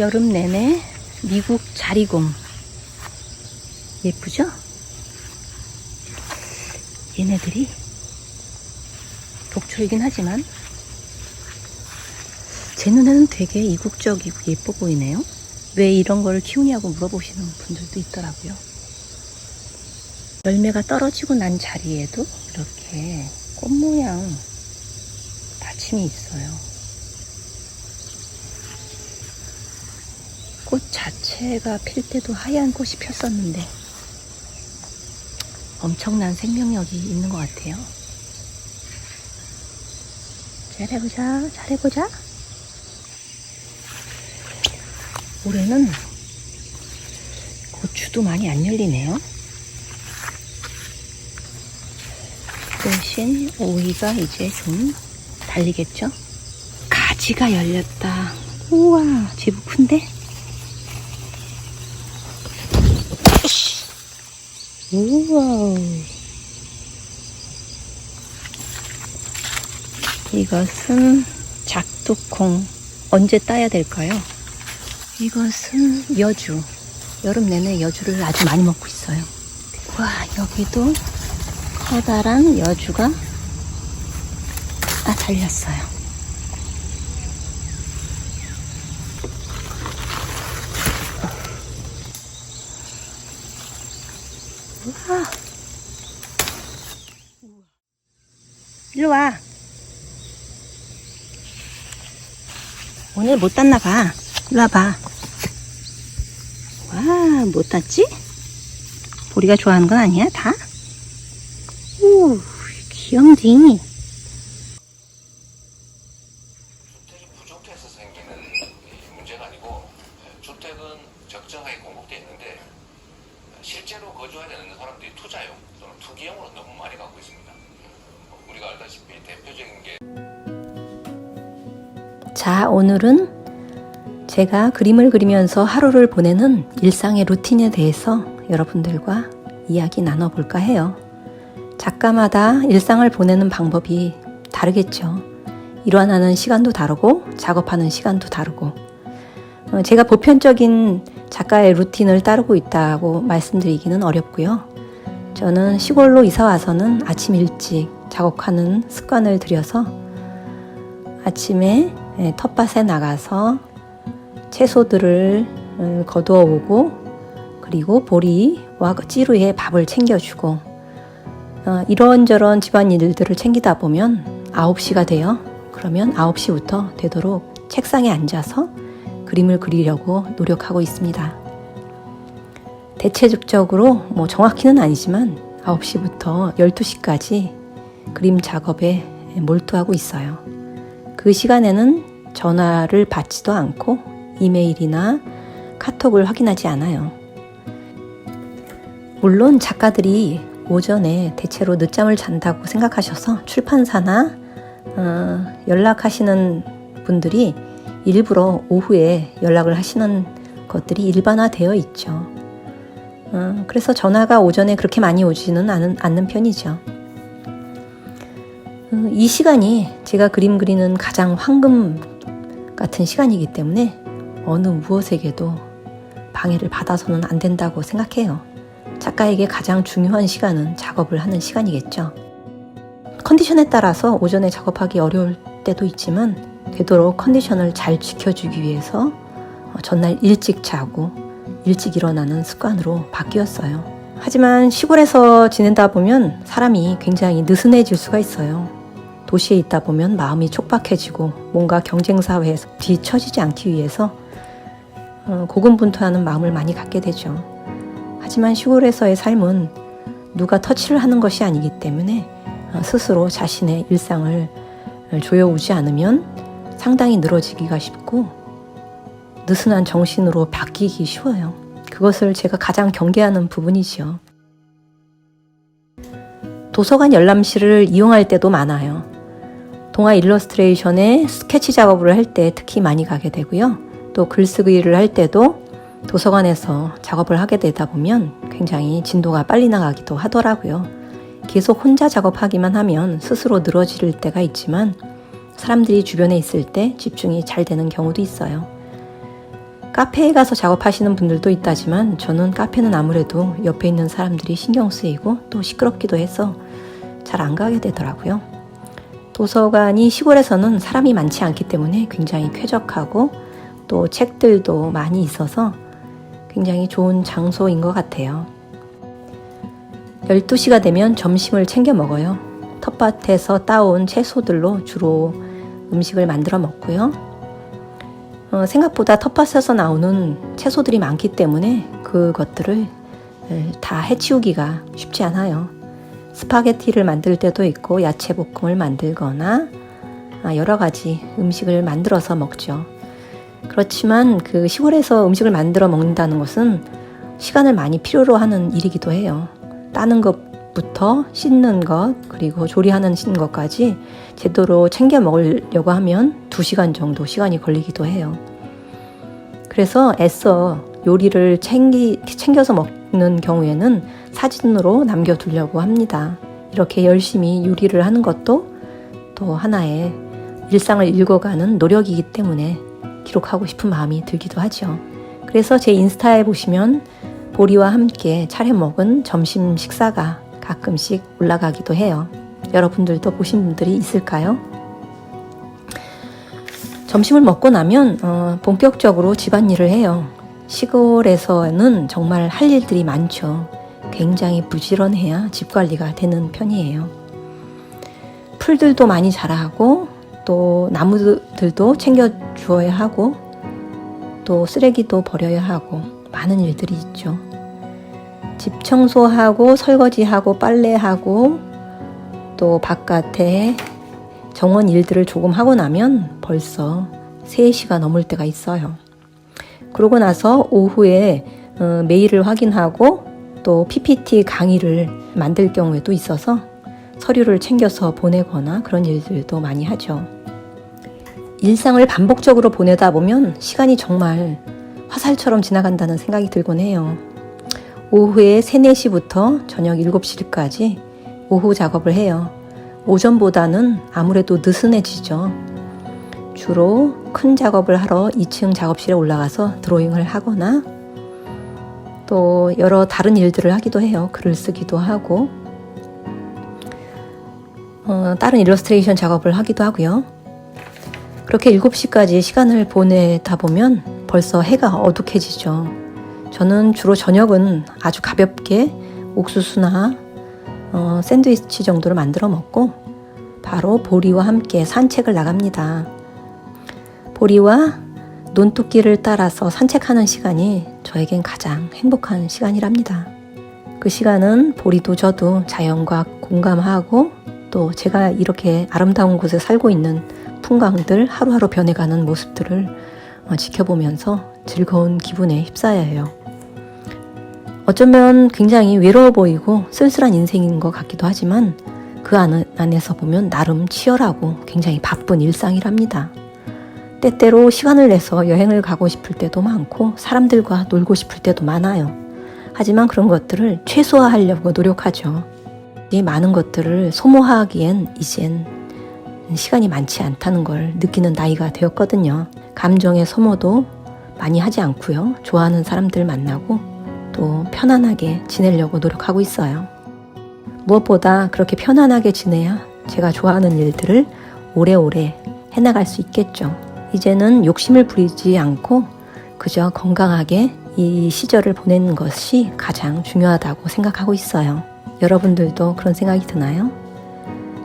여름 내내 미국 자리곰. 예쁘죠? 얘네들이 독초이긴 하지만 제 눈에는 되게 이국적이고 예뻐 보이네요. 왜 이런 걸 키우냐고 물어보시는 분들도 있더라고요. 열매가 떨어지고 난 자리에도 이렇게 꽃 모양 받침이 있어요. 꽃 자체가 필 때도 하얀 꽃이 폈었는데 엄청난 생명력이 있는 것 같아요. 잘해보자, 잘해보자. 올해는 고추도 많이 안 열리네요. 대신 오이가 이제 좀 달리겠죠? 가지가 열렸다. 우와, 지부 큰데? 으쌰. 우와. 이것은 작두콩. 언제 따야 될까요? 이것은 여주. 여름 내내 여주를 아주 많이 먹고 있어요. 와, 여기도 커다란 여주가 아, 달렸어요. 일로 와. 오늘 못 땄나 봐. 일로 와봐. 와, 못 땄지? 보리가 좋아하는 건 아니야, 다? 오, 귀염둥이. 실제로 거주하지 않는 사람들이 투자용 또는 투기용으로 너무 많이 갖고 있습니다. 우리가 알다시피 대표적인 게 자, 오늘은 제가 그림을 그리면서 하루를 보내는 일상의 루틴에 대해서 여러분들과 이야기 나눠볼까 해요. 작가마다 일상을 보내는 방법이 다르겠죠. 일어나는 시간도 다르고 작업하는 시간도 다르고 어, 제가 보편적인 작가의 루틴을 따르고 있다고 말씀드리기는 어렵고요. 저는 시골로 이사 와서는 아침 일찍 작업하는 습관을 들여서 아침에 예, 텃밭에 나가서 채소들을 음, 거두어 오고 그리고 보리와 찌루에 밥을 챙겨주고 어, 이런저런 집안 일들을 챙기다 보면 9시가 돼요. 그러면 9시부터 되도록 책상에 앉아서 그림을 그리려고 노력하고 있습니다. 대체적으로 뭐 정확히는 아니지만 9시부터 12시까지 그림 작업에 몰두하고 있어요. 그 시간에는 전화를 받지도 않고 이메일이나 카톡을 확인하지 않아요. 물론 작가들이 오전에 대체로 늦잠을 잔다고 생각하셔서 출판사나 어, 연락하시는 분들이 일부러 오후에 연락을 하시는 것들이 일반화되어 있죠. 어, 그래서 전화가 오전에 그렇게 많이 오지는 않은, 않는 편이죠. 어, 이 시간이 제가 그림 그리는 가장 황금 같은 시간이기 때문에 어느 무엇에게도 방해를 받아서는 안 된다고 생각해요. 작가에게 가장 중요한 시간은 작업을 하는 시간이겠죠. 컨디션에 따라서 오전에 작업하기 어려울 때도 있지만 되도록 컨디션을 잘 지켜주기 위해서 어, 전날 일찍 자고 일찍 일어나는 습관으로 바뀌었어요. 하지만 시골에서 지낸다 보면 사람이 굉장히 느슨해질 수가 있어요. 도시에 있다 보면 마음이 촉박해지고 뭔가 경쟁사회에서 뒤처지지 않기 위해서 어, 고군분투하는 마음을 많이 갖게 되죠. 하지만 시골에서의 삶은 누가 터치를 하는 것이 아니기 때문에 어, 스스로 자신의 일상을 조여오지 않으면 상당히 늘어지기가 쉽고 느슨한 정신으로 바뀌기 쉬워요. 그것을 제가 가장 경계하는 부분이지요. 도서관 열람실을 이용할 때도 많아요. 동화 일러스트레이션의 스케치 작업을 할 때 특히 많이 가게 되고요. 또 글쓰기를 할 때도 도서관에서 작업을 하게 되다 보면 굉장히 진도가 빨리 나가기도 하더라고요. 계속 혼자 작업하기만 하면 스스로 늘어질 때가 있지만 사람들이 주변에 있을 때 집중이 잘 되는 경우도 있어요. 카페에 가서 작업하시는 분들도 있다지만 저는 카페는 아무래도 옆에 있는 사람들이 신경 쓰이고 또 시끄럽기도 해서 잘 안 가게 되더라고요. 도서관이 시골에서는 사람이 많지 않기 때문에 굉장히 쾌적하고 또 책들도 많이 있어서 굉장히 좋은 장소인 것 같아요. 12시가 되면 점심을 챙겨 먹어요. 텃밭에서 따온 채소들로 주로 음식을 만들어 먹고요. 어, 생각보다 텃밭에서 나오는 채소들이 많기 때문에 그것들을 에, 다 해치우기가 쉽지 않아요. 스파게티를 만들 때도 있고 야채 볶음을 만들거나 아, 여러 가지 음식을 만들어서 먹죠. 그렇지만 그 시골에서 음식을 만들어 먹는다는 것은 시간을 많이 필요로 하는 일이기도 해요. 따는 것부터 씻는 것, 그리고 조리하는 것까지 제대로 챙겨 먹으려고 하면 2시간 정도 시간이 걸리기도 해요. 그래서 애써 요리를 챙기, 챙겨서 먹는 경우에는 사진으로 남겨두려고 합니다. 이렇게 열심히 요리를 하는 것도 또 하나의 일상을 읽어가는 노력이기 때문에 기록하고 싶은 마음이 들기도 하죠. 그래서 제 인스타에 보시면 보리와 함께 차려 먹은 점심 식사가 가끔씩 올라가기도 해요. 여러분들도 보신 분들이 있을까요? 점심을 먹고 나면 어, 본격적으로 집안일을 해요. 시골에서는 정말 할 일들이 많죠. 굉장히 부지런해야 집 관리가 되는 편이에요. 풀들도 많이 자라고 또 나무들도 챙겨 주어야 하고 또 쓰레기도 버려야 하고 많은 일들이 있죠. 집 청소하고 설거지하고 빨래하고 또 바깥에 정원 일들을 조금 하고 나면 벌써 3시가 넘을 때가 있어요. 그러고 나서 오후에 어, 메일을 확인하고 또 PPT 강의를 만들 경우에도 있어서 서류를 챙겨서 보내거나 그런 일들도 많이 하죠. 일상을 반복적으로 보내다 보면 시간이 정말 화살처럼 지나간다는 생각이 들곤 해요. 오후에 3, 4시부터 저녁 7시까지 오후 작업을 해요. 오전보다는 아무래도 느슨해지죠. 주로 큰 작업을 하러 2층 작업실에 올라가서 드로잉을 하거나 또 여러 다른 일들을 하기도 해요. 글을 쓰기도 하고 어, 다른 일러스트레이션 작업을 하기도 하고요. 그렇게 7시까지 시간을 보내다 보면 벌써 해가 어둑해지죠. 저는 주로 저녁은 아주 가볍게 옥수수나 어, 샌드위치 정도를 만들어 먹고 바로 보리와 함께 산책을 나갑니다. 보리와 논뚝길을 따라서 산책하는 시간이 저에겐 가장 행복한 시간이랍니다. 그 시간은 보리도 저도 자연과 공감하고 또 제가 이렇게 아름다운 곳에 살고 있는 풍광들 하루하루 변해가는 모습들을 어, 지켜보면서 즐거운 기분에 휩싸여요. 어쩌면 굉장히 외로워 보이고 쓸쓸한 인생인 것 같기도 하지만 그 안, 안에서 보면 나름 치열하고 굉장히 바쁜 일상이랍니다. 때때로 시간을 내서 여행을 가고 싶을 때도 많고 사람들과 놀고 싶을 때도 많아요. 하지만 그런 것들을 최소화하려고 노력하죠. 이 많은 것들을 소모하기엔 이젠 시간이 많지 않다는 걸 느끼는 나이가 되었거든요. 감정의 소모도 많이 하지 않고요. 좋아하는 사람들 만나고 또 편안하게 지내려고 노력하고 있어요. 무엇보다 그렇게 편안하게 지내야 제가 좋아하는 일들을 오래오래 해나갈 수 있겠죠. 이제는 욕심을 부리지 않고 그저 건강하게 이 시절을 보내는 것이 가장 중요하다고 생각하고 있어요. 여러분들도 그런 생각이 드나요?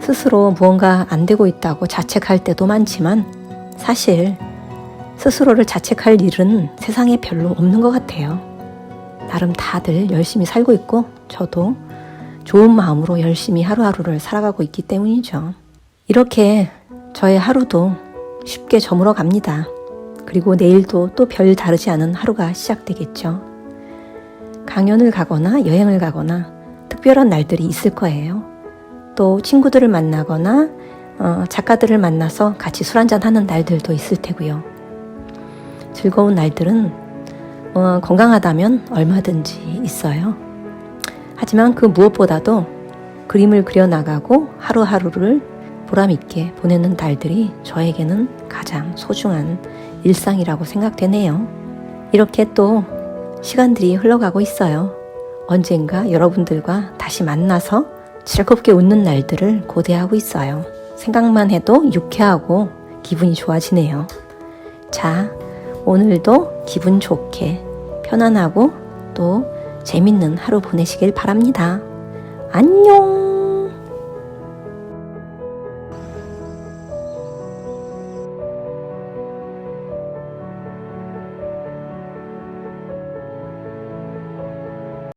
스스로 무언가 안 되고 있다고 자책할 때도 많지만 사실 스스로를 자책할 일은 세상에 별로 없는 것 같아요. 나름 다들 열심히 살고 있고 저도 좋은 마음으로 열심히 하루하루를 살아가고 있기 때문이죠. 이렇게 저의 하루도 쉽게 저물어 갑니다. 그리고 내일도 또 별 다르지 않은 하루가 시작되겠죠. 강연을 가거나 여행을 가거나 특별한 날들이 있을 거예요. 또 친구들을 만나거나 어, 작가들을 만나서 같이 술 한잔 하는 날들도 있을 테고요. 즐거운 날들은 어, 건강하다면 얼마든지 있어요. 하지만 그 무엇보다도 그림을 그려나가고 하루하루를 보람있게 보내는 날들이 저에게는 가장 소중한 일상이라고 생각되네요. 이렇게 또 시간들이 흘러가고 있어요. 언젠가 여러분들과 다시 만나서 즐겁게 웃는 날들을 고대하고 있어요. 생각만 해도 유쾌하고 기분이 좋아지네요. 자, 오늘도 기분 좋게 편안하고 또 재밌는 하루 보내시길 바랍니다. 안녕!